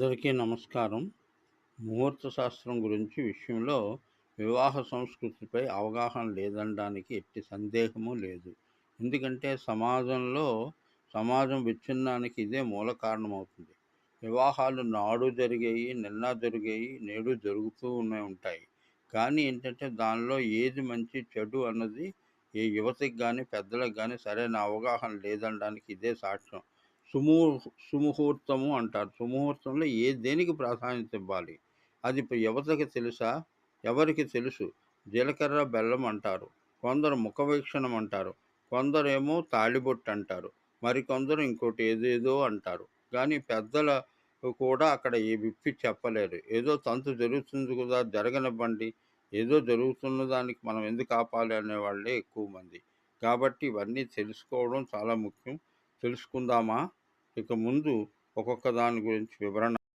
అందరికీ నమస్కారం. ముహూర్త శాస్త్రం గురించి విషయంలో వివాహ సంస్కృతిపై అవగాహన లేదనడానికి ఎట్టి సందేహము లేదు. ఎందుకంటే సమాజంలో సమాజం విచ్ఛిన్నానికి ఇదే మూల కారణమవుతుంది. వివాహాలు నాడు జరిగాయి నిన్న జరిగాయి నేడు జరుగుతూ ఉన్నాయి ఉంటాయి. కానీ ఏంటంటే దానిలో ఏది మంచి చెడు అన్నది ఏ యువతికి కానీ పెద్దలకు కానీ సరైన అవగాహన లేదనడానికి ఇదే సాక్ష్యం. సుము సుముహూర్తము అంటారు. సుముహూర్తంలో ఏ దేనికి ప్రాధాన్యత ఇవ్వాలి? అది యువతకి తెలుసా? ఎవరికి తెలుసు? జీలకర్ర బెల్లం అంటారు. కొందరు ముఖవీక్షణం అంటారు. కొందరేమో తాళిబొట్టు అంటారు. మరికొందరు ఇంకోటి ఏదేదో అంటారు. కానీ పెద్దల కూడా అక్కడ ఏ విప్పి చెప్పలేరు. ఏదో తంతు జరుగుతుంది కదా జరగనివ్వండి. ఏదో జరుగుతున్న దానికి మనం ఎందుకు ఆపాలి అనే వాళ్ళే ఎక్కువ మంది. కాబట్టి ఇవన్నీ తెలుసుకోవడం చాలా ముఖ్యం. తెలుసుకుందామా? ఇక ముందు ఒక్కొక్క దాని గురించి వివరణ